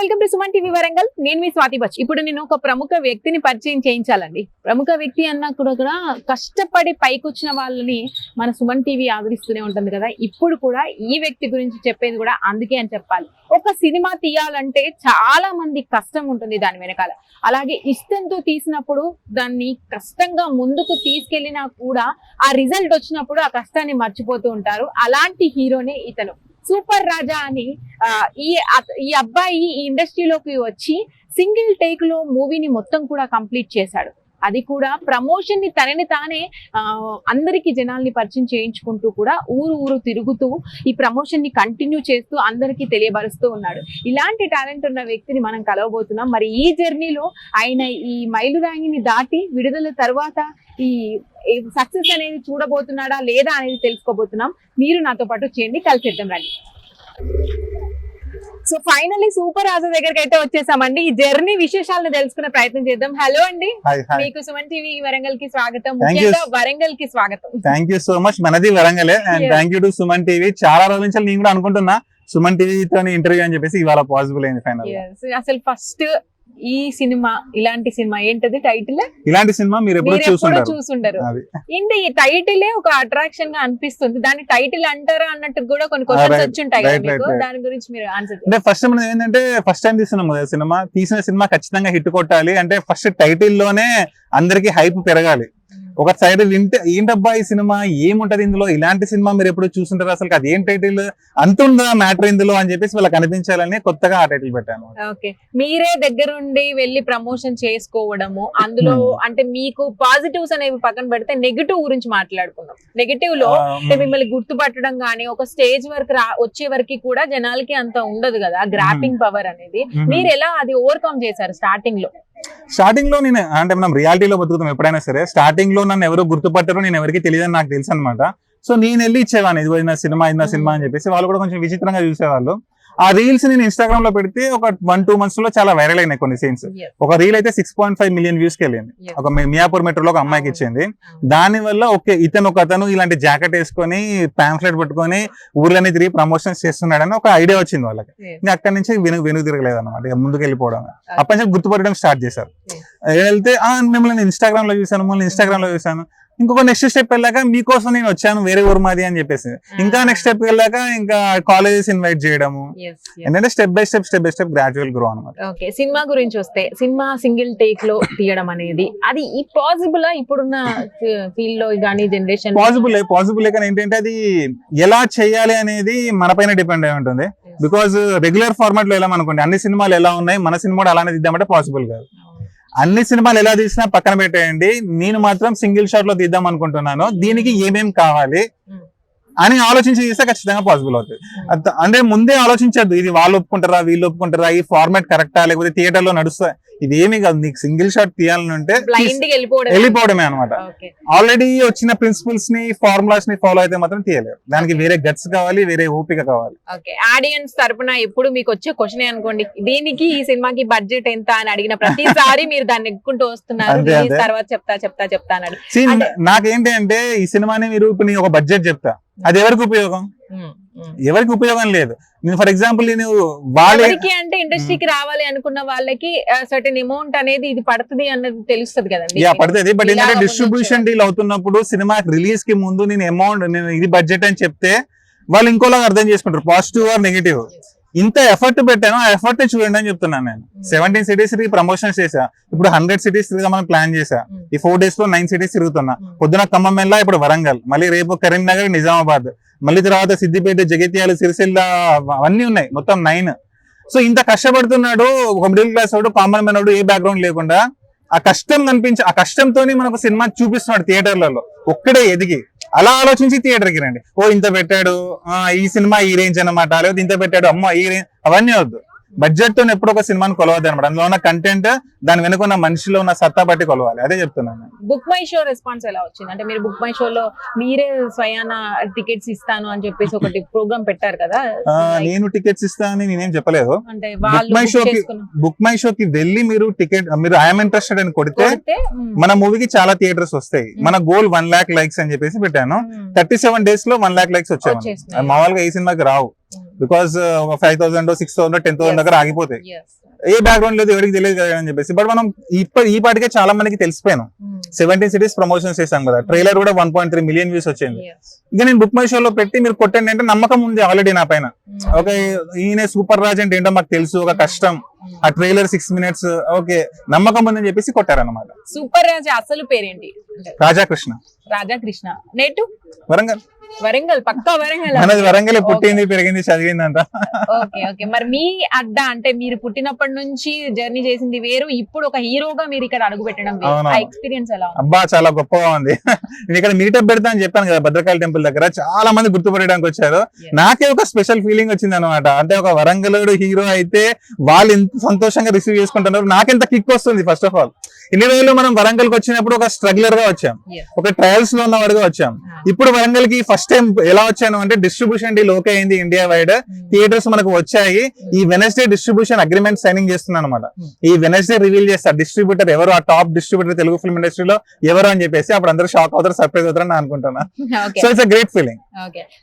welcome to Suman TV Warangal. నేను మీ Swathi Butch. ఇప్పుడు నేను ఒక ప్రముఖ వ్యక్తిని పరిచయం చేయించాలండి. ప్రముఖ వ్యక్తి అన్నా కూడా కూడా కష్టపడి పైకొచ్చిన వాళ్ళని మన సుమన్ టీవీ ఆదరిస్తూనే ఉంటుంది కదా. ఇప్పుడు కూడా ఈ వ్యక్తి గురించి చెప్పేది కూడా అందుకే అని చెప్పాలి. ఒక సినిమా తీయాలంటే చాలా మంది కష్టం ఉంటుంది దాని వెనకాల. అలాగే ఇష్టంతో తీసినప్పుడు దాన్ని కష్టంగా ముందుకు తీసుకెళ్ళినా కూడా ఆ రిజల్ట్ వచ్చినప్పుడు ఆ కష్టాన్ని మర్చిపోతూ ఉంటారు. అలాంటి హీరోనే ఇతను. సూపర్ రాజా అని ఈ ఈ అబ్బాయి ఈ ఇండస్ట్రీలోకి వచ్చి సింగిల్ టేక్లో మూవీని మొత్తం కూడా కంప్లీట్ చేశాడు. అది కూడా ప్రమోషన్ని తనని తానే అందరికి జనాల్ని పరిచయం చేయించుకుంటూ కూడా ఊరు ఊరు తిరుగుతూ ఈ ప్రమోషన్ని కంటిన్యూ చేస్తూ అందరికీ తెలియబరుస్తూ ఉన్నాడు. ఇలాంటి టాలెంట్ ఉన్న వ్యక్తిని మనం కలవబోతున్నాం. మరి ఈ జర్నీలో ఆయన ఈ మైలురాయిని దాటి విడుదల తర్వాత ఈ సక్సెస్ అనేది చూడబోతున్నాడా లేదా అనేది తెలుసుకోబోతున్నాం. మీరు నాతో పాటు చేయండి. కలిసేద్దాం రండి. సో ఫైనల్లీ సూపర్ రాజా దగ్గరికి అయితే వచ్చేసామండి. ఈ జర్నీ విశేషాలను తెలుసుకునే ప్రయత్నం చేద్దాం. హలో అండి. మీకు సుమన్ టీవీ వరంగల్కి స్వాగతం. ముఖ్యంగా వరంగల్కి స్వాగతం. థ్యాంక్ యూ సో మచ్ మనది వరంగలే. And. Thank you to Suman TV. చాలా రోజుల నుంచి నేను కూడా అనుకుంటున్నా సుమన్ టీవీతో ఇంటర్వ్యూ అని చెప్పేసి ఇవాళ పాసిబుల్ అయింది ఫైనల్. అసలు ఫస్ట్ ఈ సినిమా ఇలాంటి సినిమా ఏంటది టైటిల్ ఇలాంటి సినిమా మీరు ఎప్పుడు చూసుండరు. ఏంటి ఈ టైటిలే ఒక అట్రాక్షన్గా అనిపిస్తుంది. దాని టైటిల్ అంటారా అన్నట్టు కూడా కొన్ని క్వశ్చన్స్. వచ్చి ఉంటాయి. దాని గురించి మీరు ఆన్సర్ అంటే ఫస్ట్ మనం ఏంటంటే ఫస్ట్ టైం కదా సినిమా తీసిన సినిమా ఖచ్చితంగా హిట్ కొట్టాలి. అంటే ఫస్ట్ టైటిల్లోనే అందరికి హైప్ పెరగాలి. ఒక సైడ్ వింటే ఏంటబ్బా ఈ సినిమా? ఏముంటది ఇందులో? ఇలాంటి సినిమా మీరు ఎప్పుడు చూసుంటారు అసలు అది ఏం టైటిల్ అంత ఉందా మ్యాటర్ ఇందులో? అని చెప్పేసి వాళ్ళకి అనిపించాలని కొత్తగా ఆ టైటిల్ పెట్టాను. ఓకే. మీరే దగ్గరుండి వెళ్ళి ప్రమోషన్ చేసుకోవడము అందులో. అంటే మీకు పాజిటివ్స్ అనేవి పక్కన పెడితే నెగిటివ్ గురించి మాట్లాడుకుందాం. నెగిటివ్లో మిమ్మల్ని గుర్తుపట్టడం గానీ ఒక స్టేజ్ వరకు వచ్చే వరకు కూడా జనాలకి అంత ఉండదు కదా గ్రాపింగ్ పవర్ అనేది. మీరు ఎలా అది ఓవర్కమ్ చేశారు స్టార్టింగ్లో? స్టార్టింగ్లో నేను అంటే మనం రియాలిటీలో బతుకుతాం ఎప్పుడైనా సరే స్టార్టింగ్లో నన్ను ఎవరు గుర్తుపట్టారో నేను ఎవరికి తెలియదని నాకు తెలుసు అనమాట సో నేను వెళ్ళి ఇచ్చేవాడిని ఇది నా సినిమా ఇది నా సినిమా అని చెప్పేసి వాళ్ళు కూడా కొంచెం విచిత్రంగా చూసేవాళ్ళు. ఆ రీల్స్ నేను ఇన్స్టాగ్రామ్లో పెడితే ఒక వన్ టూ మంత్స్లో చాలా వైరల్ అయినాయి కొన్ని సీన్స్ ఒక రీల్ అయితే సిక్స్ పాయింట్ ఫైవ్ మిలియన్ వ్యూస్కి వెళ్ళింది. ఒక మియాపూర్ మెట్రోలో ఒక అమ్మాయికి ఇచ్చింది. దాని వల్ల ఓకే ఇతను ఒక అతను ఇలాంటి జాకెట్ వేసుకొని పాంఫ్లెట్ పట్టుకొని ఊర్లని తిరిగి ప్రమోషన్స్ చేస్తున్నాడని ఒక ఐడియా వచ్చింది వాళ్ళకి. ఇంకా అక్కడి నుంచి వెను వెనుక తిరగలేదు అనమాట ముందుకు వెళ్ళిపోవడం అప్పటి నుంచి గుర్తుపట్టడం స్టార్ట్ చేశారు. వెళ్తే మిమ్మల్ని ఇన్స్టాగ్రామ్లో చూసాను మిమ్మల్ని ఇన్స్టాగ్రామ్లో చూసాను ఇంకొక నెక్స్ట్ స్టెప్ వెళ్ళాక మీకోసం నేను వచ్చాను వేరే ఊరు మాది అని చెప్పేసి. ఇంకా నెక్స్ట్ స్టెప్ వెళ్ళాక ఇంకా కాలేజెస్ ఇన్వైట్ చేయడము. ఏంటంటే step by step step by step gradual grow అనమాట ఓకే సినిమా గురించి వస్తే సినిమా సింగిల్ టేక్లో తీయడం అనేది అది ఈ పాసిబుల్ ఇప్పుడున్న ఫీల్డ్లో? కానీ జనరేషన్ పాసిబుల్ పాసిబుల్ కానీ ఏంటంటే అది ఎలా చేయాలి అనేది మన పైన డిపెండ్ అయి ఉంటుంది. బికాజ్ రెగ్యులర్ ఫార్మాట్లో ఎలా అనుకోండి అన్ని సినిమాలు ఎలా ఉన్నాయి మన సినిమా అలానే తీద్దామంటే పాసిబుల్ కాదు. అన్ని సినిమాలు ఎలా తీసినా పక్కన పెట్టేయండి. నేను మాత్రం సింగిల్ షాట్లో తీద్దాం అనుకుంటున్నాను. దీనికి ఏమేం కావాలి అని ఆలోచించి చేస్తే ఖచ్చితంగా పాసిబుల్ అవుతుంది. అంటే ముందే ఆలోచించద్దు. ఇది వాళ్ళు ఒప్పుకుంటారా వీళ్ళు ఒప్పుకుంటారా ఈ ఫార్మాట్ కరెక్టా లేకపోతే థియేటర్లో నడుస్తా ఇది ఏమీ కాదు నీకు సింగిల్ షాట్ వెళ్ళిపోవడం వెళ్ళిపోవడమే. అనమాట ఆల్రెడీ వచ్చిన ప్రిన్సిపల్స్ని ఫార్ములాస్ని ఫాలో అయితే మాత్రం తీయలేరు దానికి వేరే గట్స్ కావాలి వేరే ఓపిక కావాలి. ఆడియన్స్ తరపున ఎప్పుడు మీకు వచ్చే క్వశ్చన్ అనుకోండి దీనికి ఈ సినిమాకి బడ్జెట్ ఎంత అని అడిగిన ప్రతిసారి మీరు దాన్ని ఎక్కుంటూ వస్తున్నారు. తర్వాత చెప్తా చెప్తా చెప్తా అన్నాడు See, అంటే- నాకేంటి అంటే ఈ సినిమాని మీరు ఇప్పుడు ఒక బడ్జెట్ చెప్తా. అది ఎవరికి ఉపయోగం. ఎవరికి ఉపయోగం లేదు. నేను ఫర్ ఎగ్జాంపుల్ నేను వాళ్ళే ఎవరికి అంటే ఇండస్ట్రీకి రావాలి అనుకున్న వాళ్ళకి సర్టెన్ అమౌంట్ అనేది ఇది పడుతుంది అన్నది తెలుస్తుంది కదండి. యా పడుతుంది. బట్ ఏంటంటే డిస్ట్రిబ్యూషన్ డీల్ అవుతున్నప్పుడు సినిమా రిలీజ్కి ముందు నేను అమౌంట్ నేను ఇది బడ్జెట్ అని చెప్తే వాళ్ళు ఇంకోలాగా అర్థం చేసుకుంటారు. పాజిటివ్ ఆర్ నెగిటివ్ ఇంత ఎఫర్ట్ పెట్టాను ఆ ఎఫర్ట్ చూడండి అని చెప్తున్నాను నేను. సెవెంటీన్ సిటీస్ ప్రమోషన్స్ చేసా ఇప్పుడు హండ్రెడ్ సిటీస్ తిరగమని ప్లాన్ చేశా. Mm. ఈ ఫోర్ డేస్లో నైన్ సిటీస్ తిరుగుతున్నా. పొద్దున ఖమ్మం వెళ్ళా ఇప్పుడు వరంగల్. మళ్ళీ రేపు కరీంనగర్ నిజామాబాద్. మళ్ళీ తర్వాత సిద్దిపేట జగిత్యాల సిరిసిల్ల అవన్నీ ఉన్నాయి. మొత్తం నైన్ సో ఇంత కష్టపడుతున్నాడు ఒక మిడిల్ క్లాస్ వాడు కామన్ మ్యాన్ వాడు ఏ బ్యాక్గ్రౌండ్ లేకుండా ఆ కష్టం కనిపించి ఆ కష్టంతోనే మనకు సినిమా చూపిస్తున్నాడు థియేటర్లలో ఒక్కడే ఎదిగి. అలా ఆలోచించి థియేటర్కి రండి. ఓ ఇంత పెట్టాడు ఆ, ఈ సినిమా ఈ రేంజ్ అన్నమాట. లేదు ఇంత పెట్టాడు అమ్మ ఈ రేంజ్ అవన్నీ వద్దు. బడ్జెట్తో ఎప్పుడు ఒక సినిమాని కొలవద్దు అనమాట. అందులో ఉన్న కంటెంట్ దాని వెనుక ఉన్న మనిషిలో ఉన్న సత్తా బట్టి కొలవాలి. అదే చెప్తున్నాను బుక్ మై షో రెస్పాన్స్ ఎలా వచ్చింది? అంటే మీరు బుక్ మై షోలో మీరే స్వయాన టికెట్స్ ఇస్తాను అని చెప్పేసి ఒకటి ప్రోగ్రామ్ పెట్టారు కదా? నేను టికెట్స్ ఇస్తానని నేనేం చెప్పలేదు. అంటే వాళ్ళు మై షోకి- బుక్ మై షోకి వెళ్ళి మీరు టికెట్ మీరు ఐఎమ్ ఇంట్రెస్టెడ్ అని కొడితే మన మూవీకి చాలా థియేటర్స్ వస్తాయి. మన గోల్ వన్ లాక్ లైక్స్ అని చెప్పేసి పెట్టాను. థర్టీ సెవెన్ డేస్లో వన్ లాక్ లైక్స్ వచ్చాయి. మామూలుగా ఈ సినిమాకి రావు. Because five thousand six thousand ten thousand. దగ్గర ఆగిపోతాయి Yes. ఏ బ్యాక్గ్రౌండ్ లేదు ఎవరికి తెలియదు కదా అని చెప్పేసి. బట్ మనం ఇప్పటి ఈ పాటికే చాలా మందికి తెలిసిపోయాను. సెవెంటీన్ సిటీస్ ప్రమోషన్స్ చేశాం కదా. ట్రైలర్ కూడా one point three million views వచ్చింది. ఇక నేను బుక్ మై షోలో పెట్టి మీరు కొట్టండి అంటే నమ్మకం ఉంది ఆల్రెడీ నా పైన. మ్, ఒక ఈయన సూపర్ రాజ్ అంటే ఏంటో మాకు తెలుసు ఒక కష్టం. మ్. ఆ ట్రైలర్ సిక్స్ మినిట్స్ ఓకే నమ్మకం ఉందని చెప్పేసి కొట్టారన్నమాట. సూపర్ రాజా అసలు పేరేంటి? రాజాకృష్ణ. రాధాకృష్ణ నేటు వరంగల్. వరంగల్ పక్కా వరంగల్. మనది వరంగల్ పుట్టింది పెరిగింది చదివిందంట. Okay okay. మరి మీ అడ్డ అంటే మీరు పుట్టినప్పటి నుంచి జర్నీ చేసింది వేరు ఇప్పుడు ఒక హీరోగా మీరు ఇక్కడ అడుగు పెట్టడం. ఆ ఎక్స్పీరియన్స్ ఎలా అబ్బా చాలా గొప్పగా ఉంది. నేను ఇక్కడ మీటప్ పెడతా అని చెప్పాను కదా భద్రకాళి టెంపుల్ దగ్గర. చాలా మంది గుర్తుపట్టడానికి వచ్చారు. నాకే ఒక స్పెషల్ ఫీలింగ్ వచ్చింది అనమాట అంటే ఒక వరంగలుడు హీరో అయితే వాళ్ళు ఎంత సంతోషంగా రిసీవ్ చేసుకుంటున్నారు. నాకెంత కిక్ వస్తుంది ఫస్ట్ ఆఫ్ ఆల్ ఇన్ని రోజులు మనం వరంగల్కి వచ్చినప్పుడు ఒక స్ట్రగ్లర్గా వచ్చాం. ఒక ట్రయల్స్లో ఉన్నవాడుగా వచ్చాం. ఇప్పుడు వరంగల్కి ఫస్ట్ టైం ఎలా వచ్చాను అంటే డిస్ట్రిబ్యూషన్ డీల్ ఓకే అయింది ఇండియా వైడ్ థియేటర్స్ మనకు వచ్చాయి. ఈ వెనస్డే డిస్ట్రిబ్యూషన్ అగ్రిమెంట్ సైనింగ్ చేస్తున్నాను అనమాట Hmm. ఈ వెనస్డే రివీల్ చేస్తారు. డిస్ట్రిబ్యూటర్ ఎవరు? ఆ టాప్ డిస్ట్రిబ్యూటర్ తెలుగు ఫిల్మ్ ఇండస్ట్రీలో ఎవరు అని చెప్పేసి అప్పుడు అందరూ షాక్ అవుతారు సర్ప్రైజ్ అవుతారు అని అనుకుంటున్నా. So it's great feeling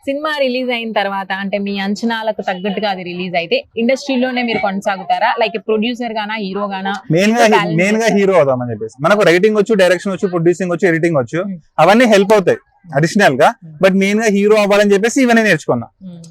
cinema release అయిన తర్వాత అంటే మీ అంచనాలకు తగ్గట్టుగా అది రిలీజ్ అయితే ఇండస్ట్రీలోనే మీరు కొనసాగుతారా? లైక్ ప్రొడ్యూసర్ గానా హీరో గానా? మెయిన్గా మెయిన్గా. హీరో అవుదామని చెప్పేసి. మనకు రైటింగ్ వచ్చు డైరెక్షన్ వచ్చు ప్రొడ్యూసింగ్ వచ్చు ఎడిటింగ్ వచ్చు. Hmm. అవన్నీ హెల్ప్ అవుతాయి. అడిషనల్గా Hmm. బట్ మెయిన్గా హీరో అవ్వాలని చెప్పేసి ఇవన్నీ నేర్చుకున్నా.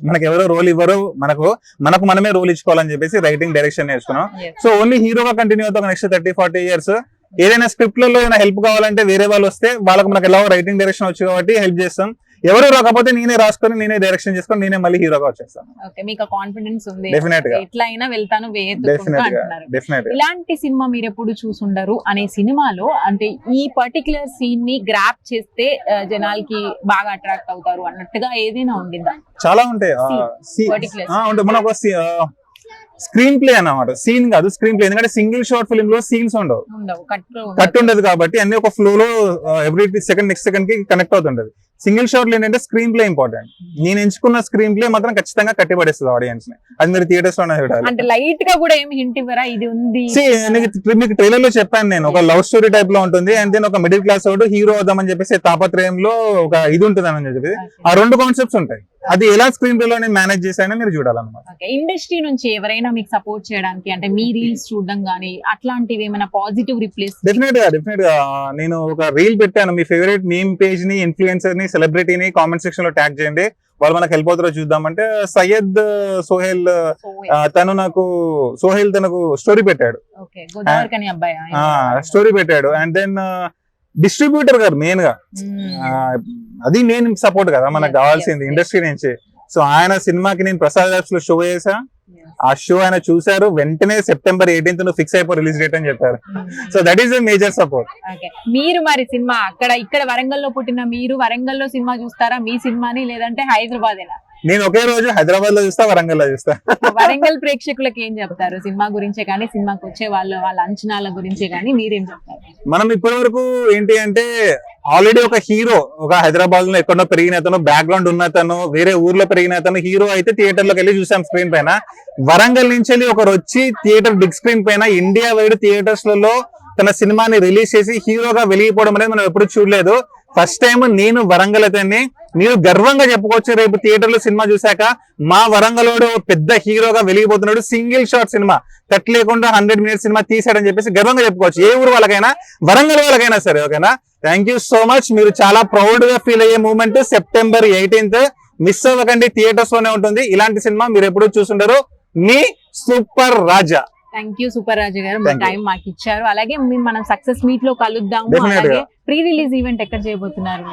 మనకు ఎవరో రోల్ ఇవ్వరు మనకు మనకు మనమే రోల్ ఇచ్చుకోవాలని చెప్పేసి రైటింగ్ డైరెక్షన్ నేర్చుకున్నాం. సో ఓన్లీ హీరోగా కంటిన్యూ అవుతాం నెక్స్ట్ థర్టీ ఫార్టీ ఇయర్స్ ఏదైనా స్క్రిప్ట్లలో ఏమైనా హెల్ప్ కావాలంటే వేరే వాళ్ళు వస్తే వాళ్ళకి మనకు ఎలా రైటింగ్ డైరెక్షన్ వచ్చు కాబట్టి హెల్ప్ చేస్తాం. ఎవరు రాకపోతే నేనే రాసుకొని నేనే డైరెక్షన్ చేసుకొని నేనే మళ్ళీ హీరోగా వచ్చేస్తాను. ఓకే మీకు కాన్ఫిడెన్స్ ఉంది. గా. ఎట్లా అయినా వెళ్తాను డెఫినెట్ ఇలాంటి సినిమా మీరు ఎప్పుడు చూసుండరు? అనే సినిమాలో అంటే ఈ పర్టికులర్ సీన్ని గ్రాప్ చేస్తే జనాలకి బాగా అట్రాక్ట్ అవుతారు అన్నట్టుగా ఏదైనా ఉండిందా? చాలా ఉంటాయి. మన స్క్రీన్ ప్లే అన్నమాట. సీన్ కాదు స్క్రీన్ ప్లే ఎందుకంటే సింగిల్ షార్ట్ ఫిల్మ్లో సీన్స్ ఉండవు. కట్ ఉండదు కాబట్టి అన్ని ఒక ఫ్లో లో ఎవ్రీ సెకండ్ నెక్స్ట్ సెకండ్కి కనెక్ట్ అవుతుంటది. సింగిల్ షాట్లో ఏంటంటే స్క్రీన్ ప్లే ఇంపార్టెంట్ నేను ఎంచుకున్న స్క్రీన్ ప్లే మాత్రం ఖచ్చితంగా కట్టిపడేస్తుంది ఆడియన్స్ని. అది మీరు థియేటర్స్లోనే చూడాలి. అంటే లైట్గా కూడా ఏమి హింట్ ఇవ్వరా? ఇది ఉంది. మీకు ట్రైలర్లో చెప్పాను నేను. ఒక లవ్ స్టోరీ టైప్లో ఉంటుంది. అండ్ దెన్ ఒక మిడిల్ క్లాస్ వాడు హీరో అవుదామని చెప్పేసి తాపత్రయంలో ఒక ఇది ఉంటుంది అని చెప్పి ఆ రెండు కాన్సెప్ట్స్ ఉంటాయి. అది ఎలా స్క్రీన్ ప్లే లో నేను మేనేజ్ చేశానో మీరు చూడాలన్నమాట. ఇండస్ట్రీ నుంచి ఎవరైనా మీకు సపోర్ట్ చేయడానికి అంటే మీ రీల్స్ చూడడం గానీ అట్లాంటివి ఏమైనా పాజిటివ్ రిప్లేస్ డెఫినెట్గా డెఫినెట్గా. నేను ఒక రీల్ పెట్టాను. మీ ఫేవరెట్ మీమ్ పేజ్ని ఇన్ఫ్లుయెన్సర్ని సెలబ్రిటీని కామెంట్ సెక్షన్లో ట్యాగ్ చేయండి. వాళ్ళు మనకు హెల్ప్ అవుతారో చూద్దామంటే సయ్యద్ సోహెల్ తను నాకు సోహెల్ తనకు స్టోరీ పెట్టాడు. స్టోరీ పెట్టాడు. అండ్ దెన్ డిస్ట్రిబ్యూటర్ గారు మెయిన్గా. ఆ, అది మెయిన్ సపోర్ట్ కదా మనకు కావాల్సింది ఇండస్ట్రీ నుంచి. సో ఆయన సినిమాకి నేను ప్రసాద్ యాప్స్లో షో చేసా ఆ షో ఆయన చూశారు. వెంటనే సెప్టెంబర్ ఎయిటీన్త్ నువ్వు ఫిక్స్ అయిపో రిలీజ్ డేట్ అని చెప్పారు. So that is major support మీరు మరి సినిమా అక్కడ ఇక్కడ వరంగల్లో పుట్టిన మీరు వరంగల్లో సినిమా చూస్తారా? మీ సినిమాని లేదంటే హైదరాబాద్ నేను ఒకే రోజు హైదరాబాద్లో చూస్తా వరంగల్లో చూస్తా. వరంగల్ ప్రేక్షకులకు ఏం చెప్తారు? సినిమా గురించే కానీ సినిమాకి వచ్చే వాళ్ళ వాళ్ళ అంచనాల గురించే కానీ మీరేం చెప్తారు? మనం ఇప్పటి వరకు ఏంటి అంటే ఆల్రెడీ ఒక హీరో ఒక హైదరాబాద్లో ఎక్కడో పెరిగిన అతను బ్యాక్గ్రౌండ్ ఉన్న అతను వేరే ఊర్లో పెరిగిన అతను హీరో అయితే థియేటర్లోకి వెళ్ళి చూసాం స్క్రీన్ పైన. వరంగల్ నుంచి వెళ్ళి ఒకరు వచ్చి థియేటర్ బిగ్ స్క్రీన్ పైన ఇండియా వైడ్ థియేటర్స్లలో తన సినిమాని రిలీజ్ చేసి హీరోగా వెలిగిపోవడం అనేది మనం ఎప్పుడు చూడలేదు. ఫస్ట్ టైం నేను వరంగల్ అతన్ని మీరు గర్వంగా చెప్పుకోవచ్చు. రేపు థియేటర్లో సినిమా చూశాక మా వరంగలోడు పెద్ద హీరోగా వెలిగిపోతున్నాడు. Single shot cinema. కట్ లేకుండా హండ్రెడ్ మినిట్స్ సినిమా తీసాడని చెప్పేసి గర్వంగా చెప్పుకోవచ్చు. ఏ ఊరు వాళ్ళకైనా వరంగల్ వాళ్ళకైనా సరే ఓకేనా? థ్యాంక్ యూ సో మచ్ మీరు చాలా ప్రౌడ్గా ఫీల్ అయ్యే మూమెంట్ సెప్టెంబర్ ఎయిటీన్త్ మిస్ అవ్వకండి. థియేటర్స్లోనే ఉంటుంది. ఇలాంటి సినిమా మీరు ఎప్పుడు చూసుండరు. మీ super Raja. Thank you super Raju garu me. Time మాకు ఇచ్చారు. అలాగే మనం సక్సెస్ మీట్లో కలుద్దాము. Definitely. అలాగే గా. ప్రీ రిలీజ్ ఈవెంట్ ఎక్కడ చేయబోతున్నారు?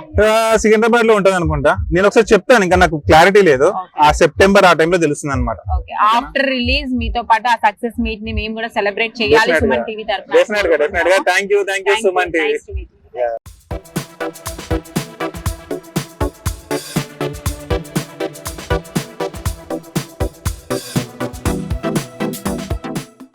సికింద్రాబాద్లో ఉంటుంది అనుకుంటా. నేను ఒకసారి చెప్తాను ఇంకా నాకు క్లారిటీ లేదు. ఆ సెప్టెంబర్ ఆ టైంలో తెలుస్తుంది అనమాట ఆఫ్టర్ రిలీజ్ మీతో పాటు ఆ సక్సెస్ మీట్ని మేము కూడా సెలబ్రేట్ చేయాలి సుమన్. టీవీ డెఫినెట్గా డెఫినెట్గా thank you thank you Suman TV. తరఫున